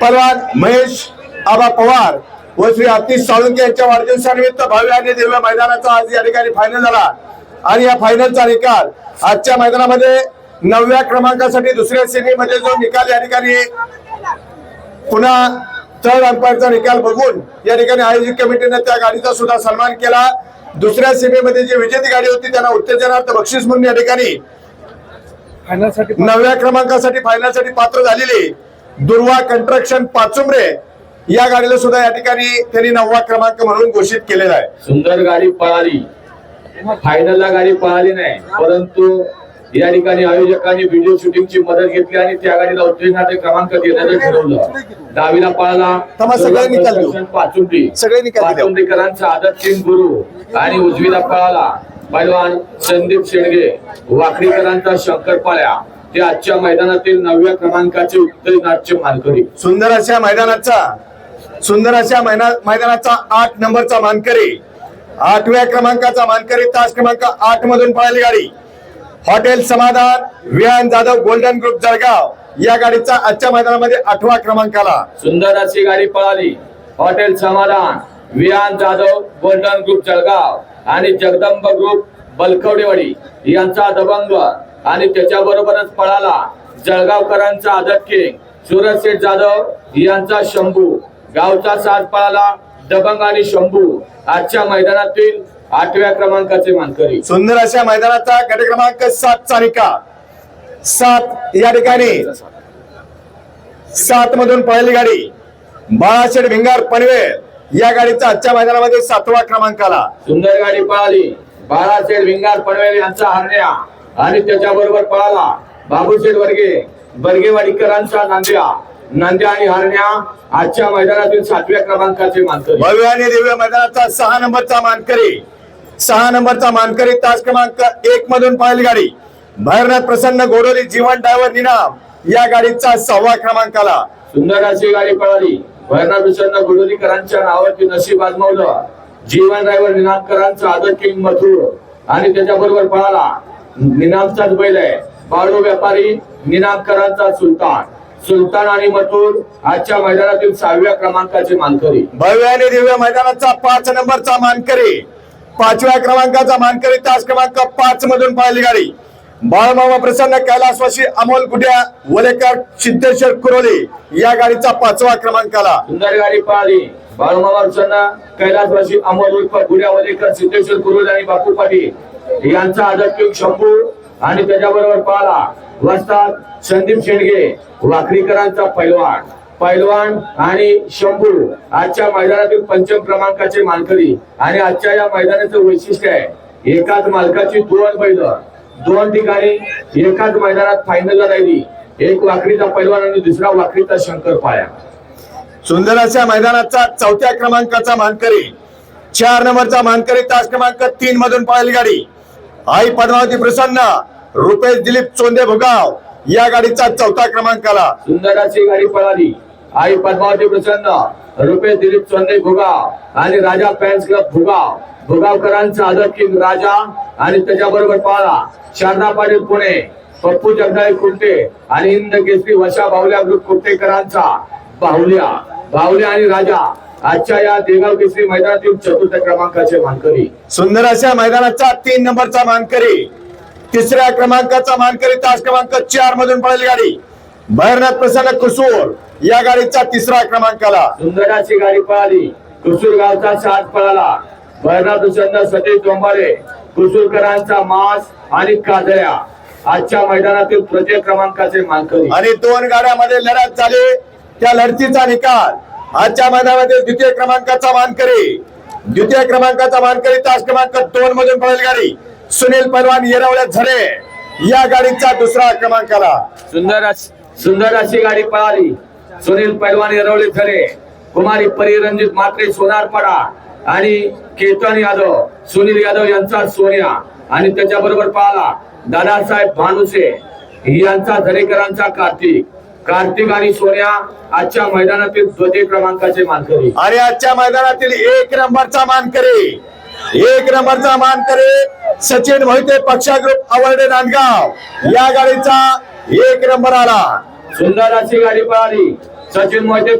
पलवान महेश आबा पवार व श्री आतिश साळुंके यांच्या वाढदिवसानिमित्त भव्य आणि दिव्य मैदानाचा आज या ठिकाणी फायनल झाला. आणि या फायनलचा निकाल आजच्या मैदानामध्ये नवव्या क्रमांकासाठी दुसऱ्या श्रेणीमध्ये जो निकाल या ठिकाणी पुन्हा थर्ड अंपायरचा निकाल बघून या ठिकाणी आयोजित कमिटीने त्या गाडीचा सुद्धा सन्मान केला. दुसऱ्या सीमेमध्ये जी विजेती गाडी होती त्यांना उत्तेजनार्थ बक्षीस म्हणून या ठिकाणी फायनलसाठी नवव्या क्रमांकासाठी फायनलसाठी पात्र झालेली दुर्वा कंस्ट्रक्शन पाचुंबरे या गाडीला सुद्धा या ठिकाणी त्यांनी नववा क्रमांक म्हणून घोषित केलेला आहे. सुंदर गाडी पळाली. फायनलला गाडी पळाली नाही. परंतु या ठिकाणी आयोजकांनी व्हिडिओ शूटिंगची मदत घेतली आणि त्या गाडीला उत्तेजनाचे क्रमांक देण्याचं ठरवलं. दहावीला पळाला. सगळे निकाल. पाचुंडी सगळे निकाल. पाचुंडीकरांचा आदत सिंग गुरु आणि उजवीला पळाला. पैलवान संदीप शेडगे वाकडीकरांचा शंकर पाळ्या ते आजच्या मैदानातील नवव्या क्रमांकाचे उत्तेजनाचे मानकरी. सुंदर अशा मैदानाचा सुंदर अशा मैदानाचा आठ नंबरचा मानकरी. आठव्या क्रमांकाचा मानकरी तास क्रमांक आठ मधून पळाली गाडी. Hotel Samadhan Vihan Jadhav golden group Jalgaon. या गाडीचा आजच्या मैदानामध्ये आठवा क्रमांकाला. सुंदर अशी गाडी पळाली. Hotel Samadhan Vihan Jadhav golden group Jalgaon. आणि जगदंब ग्रुप बलकवडेवाडी यांचा दबंग आणि त्याच्या बरोबरच पळाला जळगावकरांचा आदत किंग सूरज शेठ जाधव यांचा शंभू. गावचा साथ पळाला दबंग आणि शंभू. आजच्या मैदानातील आठव्या क्रमांकाचे मानकरी. सुंदर अशा मैदानाचा गट क्रमांक सातचा निकाल सात या ठिकाणी. सात मधून पळाली गाडी. बाळाशेठ भिंगार पनवेल या गाडीचा आजच्या मैदानामध्ये सातवा क्रमांकाला. सुंदर गाडी पळाली. बाळाशेठ भिंगार पनवेल यांचा हरण्या. आणि त्याच्या बरोबर पळाला बाबूशेठ वर्गे बर्गेवाडीकरांचा नांद्या. नांद्या आणि हरण्या आजच्या मैदानातील सातव्या क्रमांकाचे मानकरी. भव्य आणि दिव्य मैदानाचा सहा नंबरचा मानकरी. सहा नंबरचा मानकरी तास क्रमांक एक मधून पळाली गाडी. भैरनाथ प्रसन्न गोडोली जीवन ड्रायव्हर निनाम या गाडीचा सहावा क्रमांकाला. सुंदर अशी गाडी पळाली. भैरनाथ प्रसन्न गुडोलीकरांच्या नावाची नशीब आजमावलं. जीवन ड्रायव्हर निनामकरांचा आदर किंग मथुर. आणि त्याच्या बरोबर पळाला. निनामचाच बैल आहे. बाळू व्यापारी निनामकरांचा सुलतान. सुलतान आणि मथुर आजच्या मैदानातील सहाव्या क्रमांकाचे मानकरी. भव्य आणि दिव्य मैदानाचा पाच नंबरचा मानकरी. पाचव्या क्रमांकाचा मानकरी तास क्रमांक पाच मधून पळाली गाडी. बाळमामा प्रसन्न कैलासवासी अमोल गुड्या वलेकर सिद्धेश्वर कुरोली या गाडीचा पाचवा क्रमांकाला. सुंदर गाडी पळाली बाळूमामा प्रसन्न कैलासवासी अमोल उर्फ गुड्यावलेकर सिद्धेश्वर कुरुल आणि बापू पाटील. यांचा आदत शंभू आणि त्याच्याबरोबर पळाला वस्तात संदीप शेंडगे वाखरीकरांचा पैलवान. पैलवान आणि शंभू आजच्या मैदानातील पंचम क्रमांकाचे मानकरी आणि आजच्या या मैदानाचं वैशिष्ट्य आहे एकाच मालकाची दोन बैल. दोन ठिकाणी एकाच मैदानात फायनलला राहिली. एक वाखरीचा पैलवान आणि दुसरा वाखरीचा शंकर पाया सुंदर अशा मैदानाचा चौथ्या क्रमांकाचा मानकरी चार नंबरचा मानकरी तास क्रमांक तीन मधून पळाली गाडी. आई पद्मावती प्रसन्न रुपेश दिलीप चोंदे भुगाव या गाडीचा चौथा क्रमांकाला सुंदर अशी गाडी पळाली. आई पद्मावती प्रसन्न रुपेश दिलीप चोंदे भुगाव आणि राजा फॅन्स क्लब भुगाव. भुगावकरांचा आदर किंग राजा आणि त्याच्याबरोबर पाळा शारदा पाटील पुणे पप्पू जगदाळे कुर्टे आणि हिंद केसरी वशा बाहुल्या ग्रुप कुर्टेकरांचा बाहुल्या बाहुल्या आणि राजा. आजच्या या देगाव केसरी मैदानातील चतुर्थ क्रमांकाचे मानकरी. सुंदर अशा मैदानाचा तीन नंबरचा मानकरी. तिसऱ्या क्रमांकाचा मानकरी तास क्रमांक चार मधून पळाली गाडी. भैरनाथ प्रसन्न कुसूर या गाडीचा तिसरा क्रमांकाला. सुंदराची गाडी पळाली. कुसूर गावचा साथ पळाला. भैरनाथ प्रसन्न सतीश डोंबाळे कुसूरकरांचा मास आणि काजळ्या. आजच्या मैदानातील तृतीय क्रमांकाचे मानकरी. आणि दोन गाड्यामध्ये लढत झाली. त्या लढतीचा निकाल आजच्या मैदानामध्ये द्वितीय क्रमांकाचा मानकरी. द्वितीय क्रमांकाचा मानकरी तास क्रमांक दोन मधून पळेल गाडी. सुनील पलवान येरवड्यात झरे. या गाडीचा दुसरा क्रमांकाला. सुंदर सुंदर अशी गाडी पळाली. सुनील पैलवान येरवले झरे. कुमारी परिरंजित मात्रे सोनारपाडा आणि केतन यादव सुनील यादव यांचा सोन्या आणि त्याच्याबरोबर पाहला दादासाहेब भानुसे यांचा झरेकरांचा कार्तिक. कार्तिक आणि सोन्या आजच्या मैदानातील द्वितीय क्रमांकाचे मानकरी. आणि आजच्या मैदानातील एक नंबरचा मानकरी. एक नंबरचा मानकरी सचिन मोहिते पक्षा ग्रुप आवडे नांदगाव. या गाडीचा एक नंबर आला. सुंदर अशी गाडी पळाली. सचिन मोहिते